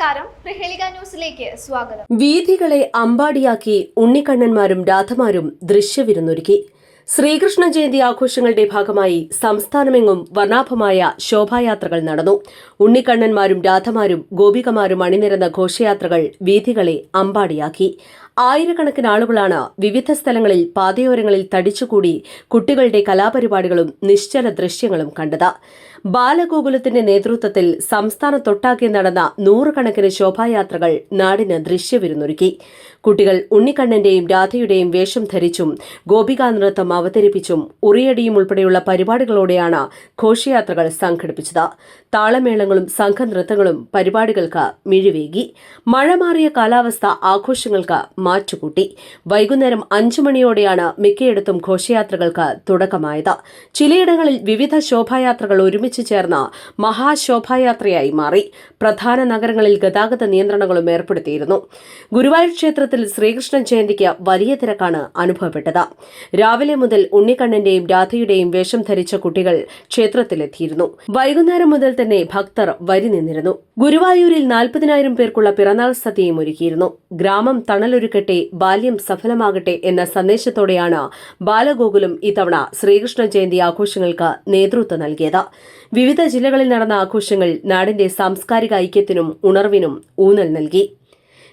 നമസ്കാരം. ന്യൂസിലേക്ക് സ്വാഗതം. വീഥികളെ അമ്പാടിയാക്കി ഉണ്ണിക്കണ്ണന്മാരും രാധമാരും ദൃശ്യവിരുന്നൊരുക്കി. ശ്രീകൃഷ്ണ ജയന്തി ആഘോഷങ്ങളുടെ ഭാഗമായി സംസ്ഥാനമെങ്ങും വർണാഭമായ ശോഭായാത്രകൾ നടന്നു. ഉണ്ണിക്കണ്ണന്മാരും രാധമാരും ഗോപികമാരും അണിനിരന്ന ഘോഷയാത്രകൾ വീഥികളെ അമ്പാടിയാക്കി. ആയിരക്കണക്കിന് ആളുകളാണ് വിവിധ സ്ഥലങ്ങളിൽ പാതയോരങ്ങളിൽ തടിച്ചുകൂടി കുട്ടികളുടെ കലാപരിപാടികളും നിശ്ചല ദൃശ്യങ്ങളും കണ്ടത്. ബാലഗോകുലത്തിന്റെ നേതൃത്വത്തിൽ സംസ്ഥാനത്തൊട്ടാകെ നടന്ന നൂറുകണക്കിന് ശോഭായാത്രകൾ നാടിന് ദൃശ്യവിരുന്നൊരുക്കി. കുട്ടികൾ ഉണ്ണിക്കണ്ണന്റെയും രാധയുടെയും വേഷം ധരിച്ചും ഗോപികാ നൃത്തം അവതരിപ്പിച്ചും ഉറിയടിയും ഉൾപ്പെടെയുള്ള പരിപാടികളോടെയാണ് ഘോഷയാത്രകൾ സംഘടിപ്പിച്ചത്. താളമേളങ്ങളും സംഘനൃത്തങ്ങളും പരിപാടികൾക്ക് മിഴിവേകി. മഴ മാറിയ കാലാവസ്ഥ ആഘോഷങ്ങൾക്ക് മാറ്റുകൂട്ടി. വൈകുന്നേരം അഞ്ചു മണിയോടെയാണ് മിക്കയിടത്തും ഘോഷയാത്രകൾക്ക് തുടക്കമായത്. ചിലയിടങ്ങളിൽ വിവിധ ശോഭായാത്രകൾ ഒരുമിച്ച് ചേർന്ന മഹാശോഭായാത്രയായി മാറി. പ്രധാന നഗരങ്ങളിൽ ഗതാഗത നിയന്ത്രണങ്ങളും ഏർപ്പെടുത്തിയിരുന്നു. ഗുരുവായൂർ ക്ഷേത്രത്തിൽ ശ്രീകൃഷ്ണ ജയന്തിക്ക് വലിയ തിരക്കാണ് അനുഭവപ്പെട്ടത്. രാവിലെ മുതൽ ഉണ്ണിക്കണ്ണന്റെയും രാധയുടെയും വേഷം ധരിച്ച കുട്ടികൾ ക്ഷേത്രത്തിലെത്തിയിരുന്നു. വൈകുന്നേരം മുതൽ തന്നെ ഭക്തർ വരി നിന്നിരുന്നു. ഗുരുവായൂരിൽ നാൽപ്പതിനായിരം പേർക്കുള്ള പിറന്നാൾ സദ്യയും ഒരുക്കിയിരുന്നു. ഗ്രാമം തണലൊരുക്കട്ടെ ബാല്യം സഫലമാകട്ടെ എന്ന സന്ദേശത്തോടെയാണ് ബാലഗോകുലം ഇത്തവണ ശ്രീകൃഷ്ണ ജയന്തി ആഘോഷങ്ങൾക്ക് നേതൃത്വം നൽകിയത്. വിവിധ ജില്ലകളിൽ നടന്ന ആഘോഷങ്ങൾ നാടിന്റെ സാംസ്കാരിക ഐക്യത്തിനും ഉണർവിനും ഊന്നൽ നൽകി.